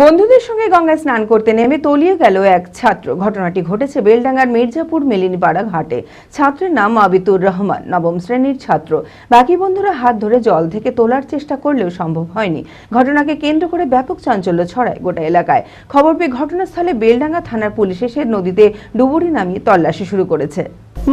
বন্ধুদের সঙ্গে গঙ্গায় স্নান করতে নেমে তলিয়ে গেল এক ছাত্র। ঘটনাটি ঘটেছে বেলডাঙ্গার মির্জাপুর মেলিনীপাড়া ঘাটে। ছাত্রের নাম আবিতুর রহমান, নবম শ্রেণির ছাত্র। বাকি বন্ধুরা হাত ধরে জল থেকে তোলার চেষ্টা করলেও সম্ভব হয়নি। ঘটনাকে কেন্দ্র করে ব্যাপক চাঞ্চল্য ছড়ায় গোটা এলাকায়। খবর পেয়ে ঘটনাস্থলে বেলডাঙ্গা থানার পুলিশ এসে নদীতে ডুবুরি নামিয়ে তল্লাশি শুরু করেছে।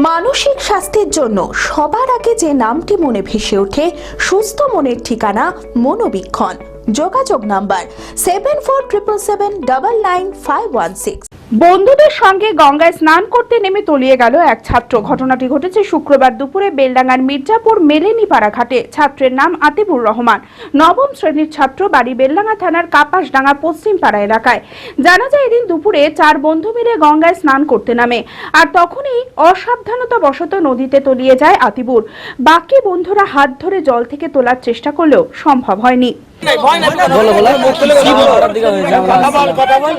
মানসিক স্বাস্থ্যের জন্য সবার আগে যে নামটি মনে ভেসে ওঠে, সুস্থ মনের ঠিকানা মনোবীক্ষণ। যোগাযোগ number seven four triple seven double nine five one six বন্ধুদের সঙ্গে গঙ্গায় স্নান করতে নেমে তলিয়ে গেল এক ছাত্র। ঘটনাটি ঘটেছে শুক্রবার দুপুরে বেলডাঙ্গার মির্জাপুর মেলেনিপাড়া ঘাটে। ছাত্রের নাম আতিবুর রহমান। নবম শ্রেণির ছাত্র বাড়ি বেলডাঙ্গা থানার কাপাসডাঙ্গা পশ্চিম পাড়া এলাকায়। জানা যায় এদিন দুপুরে চার বন্ধু মিলে গঙ্গায় স্নান করতে নামে। আর তখনই অসাবধানতা বশত নদীতে তলিয়ে যায় আতিবুর। বাকি বন্ধুরা হাত ধরে জল থেকে তোলার চেষ্টা করলেও সম্ভব হয়নি।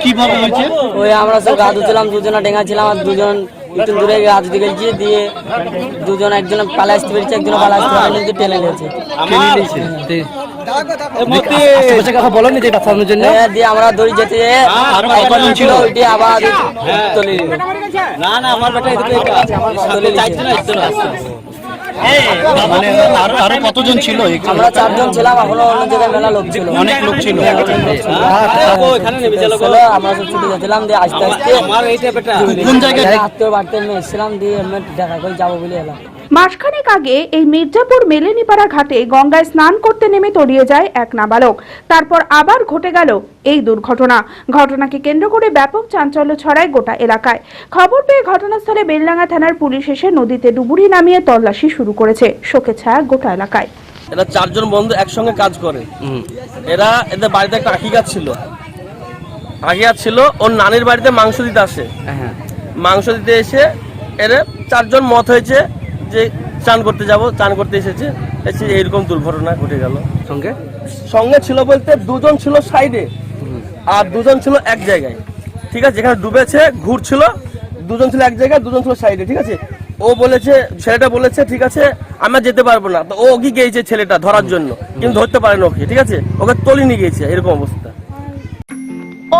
কীভাবে হয়েছে? ওই আমরা সব গা ধুছিলাম দুজনে ডেঙ্গা ছিলাম আর দুজন একটু দূরে গা ধুতে গেছি দিয়ে দুজন একজন পালা আসতে পেরেছে একজন পালা আসতে পারেনি কিন্তু টেনে নিয়েছে। হ্যাঁ, আমরা দড়ি যেতে আবার না না আমার বেটা মানে আরও আরও কতজন ছিল আমরা চারজন ছিলাম এখনও অন্য জায়গায় মেলা লোক ছিল। অনেক লোক ছিল। ছিল, আমরা সব ছুটে দিয়ে আস্তে আস্তে কোন জায়গায়? আত্মীয় বাড়িতে এসেছিলাম দিয়ে এমনি দেখা করে যাব বলে এলাম। মাসখানেক আগে এই মির্জাপুর মেলেনিপাড়া ঘাটে গঙ্গায় স্নান করতে নেমে তলিয়ে যায় এক নাবালক। তারপর আবার ঘটে গেল এই দুর্ঘটনা। ঘটনাকে কেন্দ্র করে ব্যাপক চাঞ্চল্য ছড়ায় গোটা এলাকায়। খবর পেয়ে ঘটনাস্থলে বেলডাঙ্গা থানার পুলিশ এসে নদীতে ডুবুরি নামিয়ে তল্লাশি শুরু করেছে। শোকে ছায়া গোটা এলাকায়। এরা চারজন বন্ধু একসঙ্গে কাজ করে। এরা এদের বাড়িতে একটা আখি গাছ ছিল। আখি গাছ ছিল ওর নানির বাড়িতে মাংস দিতে আসে। মাংস দিতে এসে এরা চারজন মত হয়েছে যে চান করতে যাব চান করতে এসেছে এসে এইরকম দুর্ঘটনা ঘটে গেল। সঙ্গে? সঙ্গে ছিল বলতে দুজন ছিল সাইডে আর দুজন ছিল এক জায়গায়। ঠিক আছে যেখানে ডুবেছে ঘুরছিল দুজন ছিল এক জায়গায় দুজন ছিল সাইডে ঠিক আছে? ও বলেছে ছেলেটা বলেছে ঠিক আছে আমরা যেতে পারব না। তো ও কি গিয়েছে ছেলেটা ধরার জন্য? কিন্তু ধরতে পারেনি ওকে ঠিক আছে? ওকে তলি নিয়ে গিয়েছে এরকম অবস্থা।